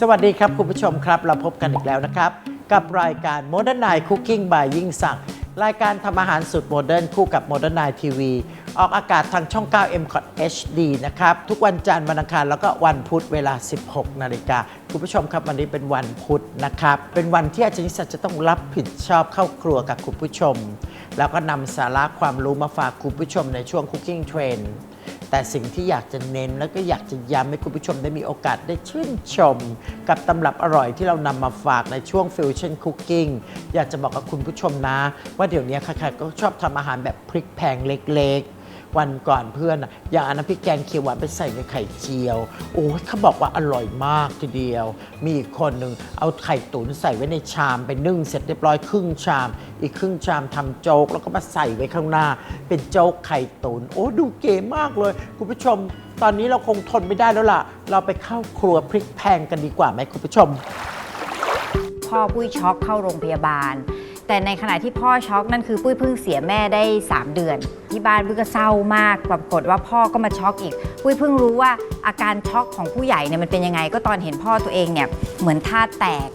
สวัสดีครับ คุณผู้ชมครับ เราพบกันอีกแล้วนะครับ กับรายการ Modern Night Cooking by ยิ่งศักดิ์รายการทำอาหารสุดโมเดิร์นคู่กับ Modern Night TV ออกอากาศทางช่อง 9 m c o t HD นะครับ ทุกวันจันทร์วันอังคารแล้วก็วันพุธเวลา 16 นาฬิกาคุณผู้ชมครับวันนี้เป็นวันพุธนะครับ เป็นวันที่อาจารย์นิสัตจะต้องรับผิดชอบเข้าครัวกับคุณผู้ชม แล้วก็นำสาระความรู้มาฝากคุณผู้ชมในช่วง Cooking Trend แต่สิ่งที่อยากจะเน้นแล้วก็อยากจะย้ำให้คุณผู้ชมได้มีโอกาสได้ชื่นชม กับตำรับอร่อยที่เรานำมาฝากในช่วง Fusion Cooking อยากจะบอกกับคุณผู้ชมนะ ว่าเดี๋ยวนี้ใครๆก็ชอบทำอาหารแบบพริกแพงเล็กๆ วันก่อนเพื่อนอะอย่างอันนั้นพริกแกงเขียวหวานไปใส่ในไข่เจียว โอ้ยเขาบอกว่าอร่อยมากทีเดียว มีอีกคนหนึ่งเอาไข่ตุ๋นใส่ไว้ในชามไปนึ่งเสร็จเรียบร้อยครึ่งชาม อีกครึ่งชามทำโจ๊กแล้วก็มาใส่ไว้ข้างหน้า เป็นโจ๊กไข่ตุ๋นโอ้ดูเก๋มากเลย คุณผู้ชม ตอนนี้เราคงทนไม่ได้แล้วล่ะ เราไปเข้าครัวพริกแพงกันดีกว่าไหมคุณผู้ชม พ่อปุ้ยช็อกเข้าโรงพยาบาล แต่ในขณะที่พ่อช็อกนั่นคือปุ้ยเพิ่งเสียแม่ได้ 3 เดือน ที่บ้านปุ้ยก็เศร้ามากปรากฏว่าพ่อก็มาช็อกอีกปุ้ยเพิ่งรู้ว่าอาการช็อกของผู้ใหญ่เนี่ยมันเป็นยังไง ก็ตอนเห็นพ่อตัวเองเนี่ยเหมือนธาตุแตก